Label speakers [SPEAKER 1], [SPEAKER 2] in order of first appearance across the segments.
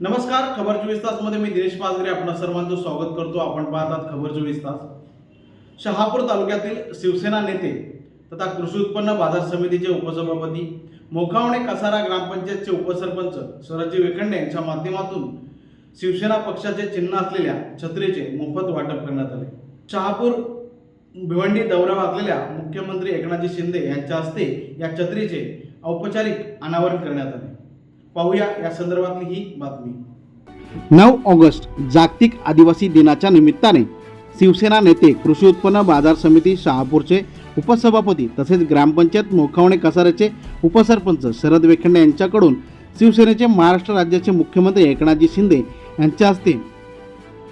[SPEAKER 1] नमस्कार खबर चोवीस तासमध्ये मी दिनेश पाचगरे आपण सर्वांचं स्वागत करतो. आपण पाहतात खबर चोवीस तास. शहापूर तालुक्यातील शिवसेना नेते तथा कृषी उत्पन्न बाजार समितीचे उपसभापती मोखावणे कसारा ग्रामपंचायतचे उपसरपंच सरजी वेखंडे यांच्या माध्यमातून शिवसेना पक्षाचे चिन्ह असलेल्या छत्रीचे मोफत वाटप करण्यात आले. शहापूर भिवंडी दौऱ्यावर असलेल्या मुख्यमंत्री एकनाथजी शिंदे यांच्या हस्ते या छत्रीचे औपचारिक अनावरण करण्यात आले. पाहूया या संदर्भातली ही बातमी.
[SPEAKER 2] नऊ ऑगस्ट जागतिक आदिवासी दिनाच्या निमित्ताने शिवसेना नेते कृषी उत्पन्न बाजार समिती शहापूरचे उपसभापती तसेच ग्रामपंचायत मोखावणे कसाऱ्याचे उपसरपंच शरद वेखंडे यांच्याकडून शिवसेनेचे महाराष्ट्र राज्याचे मुख्यमंत्री एकनाथजी शिंदे यांच्या हस्ते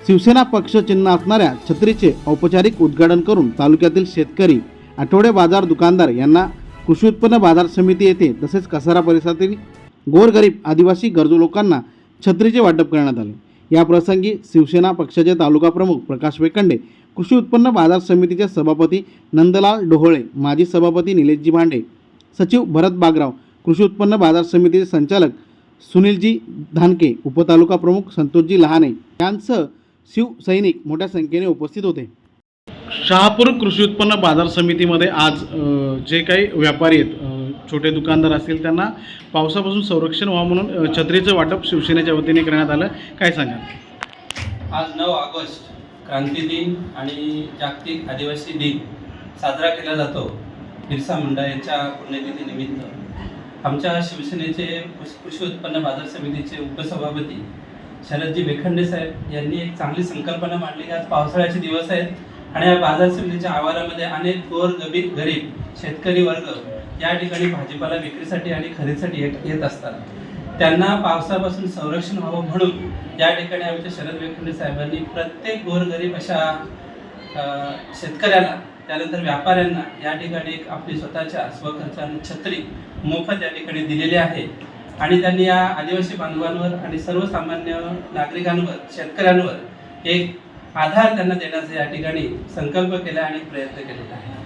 [SPEAKER 2] शिवसेना पक्ष चिन्ह असणाऱ्या छत्रीचे औपचारिक उद्घाटन करून तालुक्यातील शेतकरी आठवडे बाजार दुकानदार यांना कृषी उत्पन्न बाजार समिती येथे तसेच कसारा परिसरातील गोरगरीब आदिवासी गरजू लोकांना छत्रीचे वाटप करण्यात आले. या प्रसंगी शिवसेना पक्षाचे तालुका प्रमुख प्रकाश वेकंडे कृषी उत्पन्न बाजार समितीचे सभापती नंदलाल डोहळे माजी सभापती निलेशजी भांडे सचिव भरत बागराव कृषी उत्पन्न बाजार समितीचे संचालक सुनीलजी धानके उपतालुका प्रमुख संतोषजी लहाने यांसह शिवसैनिक मोठ्या संख्येने उपस्थित होते.
[SPEAKER 1] शहापूर कृषी उत्पन्न बाजार समितीमध्ये आज जे काही व्यापारी आहेत छोटे दुकानदार असतील त्यांना पावसापासून संरक्षण व्हावं म्हणून छत्रीचं वाटप शिवसेनेच्या वतीने करण्यात आलं. काय सांगाल?
[SPEAKER 3] आज नऊ ऑगस्ट क्रांती दिन आणि जागतिक आदिवासी दिन साजरा केला जातो बिरसा मुंडा यांच्या पुण्यतिथीनिमित्त. आमच्या शिवसेनेचे कृषी उत्पन्न बाजार समितीचे उपसभापती शरदजी वेखंडे साहेब यांनी एक चांगली संकल्पना मांडली की आज पावसाळ्याचे दिवस आहेत. आणि या बाजार समितीच्या आवारामध्ये अनेक थोर गरीब गरीब शेतकरी वर्ग या ठिकाणी भाजीपाला विक्रीसाठी आणि खरेदीसाठी येत येत असतात. त्यांना पावसापासून संरक्षण व्हावं म्हणून या ठिकाणी आमच्या शरद वेखंडे साहेबांनी प्रत्येक गोरगरीब अशा शेतकऱ्याला त्यानंतर व्यापाऱ्यांना या ठिकाणी एक आपली स्वतःच्या स्वखर्चाने छत्री मोफत या ठिकाणी दिलेली आहे. आणि त्यांनी या आदिवासी बांधवांवर आणि सर्वसामान्य नागरिकांवर शेतकऱ्यांवर एक आधार त्यांना देण्याचा या ठिकाणी संकल्प केला आणि प्रयत्न केलेला आहे.